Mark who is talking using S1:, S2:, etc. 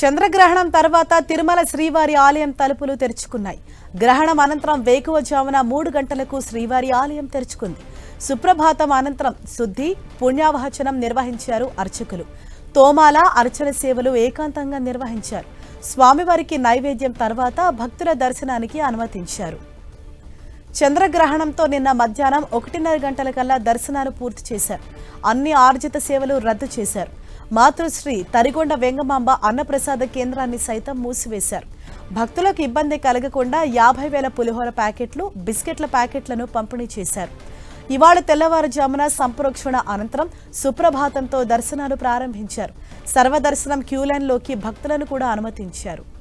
S1: చంద్రగ్రహణం తర్వాత తిరుమల శ్రీవారి ఆలయం తలుపులు తెరుచుకున్నాయి. గ్రహణం అనంతరం వేకువజామున మూడు గంటలకు శ్రీవారి ఆలయం తెరుచుకుంది. సుప్రభాతం అనంతరం శుద్ధి పుణ్యావహచనం నిర్వహించారు అర్చకులు. తోమాల అర్చన సేవలు ఏకాంతంగా నిర్వహించారు. స్వామివారికి నైవేద్యం తర్వాత భక్తుల దర్శనానికి అనుమతించారు. చంద్రగ్రహణంతో నిన్న మధ్యాహ్నం ఒకటిన్నర గంటల కల్లా దర్శనాలు పూర్తి చేశారు. అన్ని ఆర్జిత సేవలు రద్దు చేశారు. మాతృశ్రీ తరిగొండ వెంగమాంబ అన్నప్రసాద కేంద్రాన్ని సైతం మూసివేశారు. భక్తులకు ఇబ్బంది కలగకుండా యాభై వేల పులిహోర ప్యాకెట్లు బిస్కెట్ల ప్యాకెట్లను పంపిణీ చేశారు. ఇవాళ తెల్లవారుజామున సంప్రోక్షణ అనంతరం సుప్రభాతంతో దర్శనాలు ప్రారంభించారు. సర్వదర్శనం క్యూలైన్లోకి భక్తులను కూడా అనుమతించారు.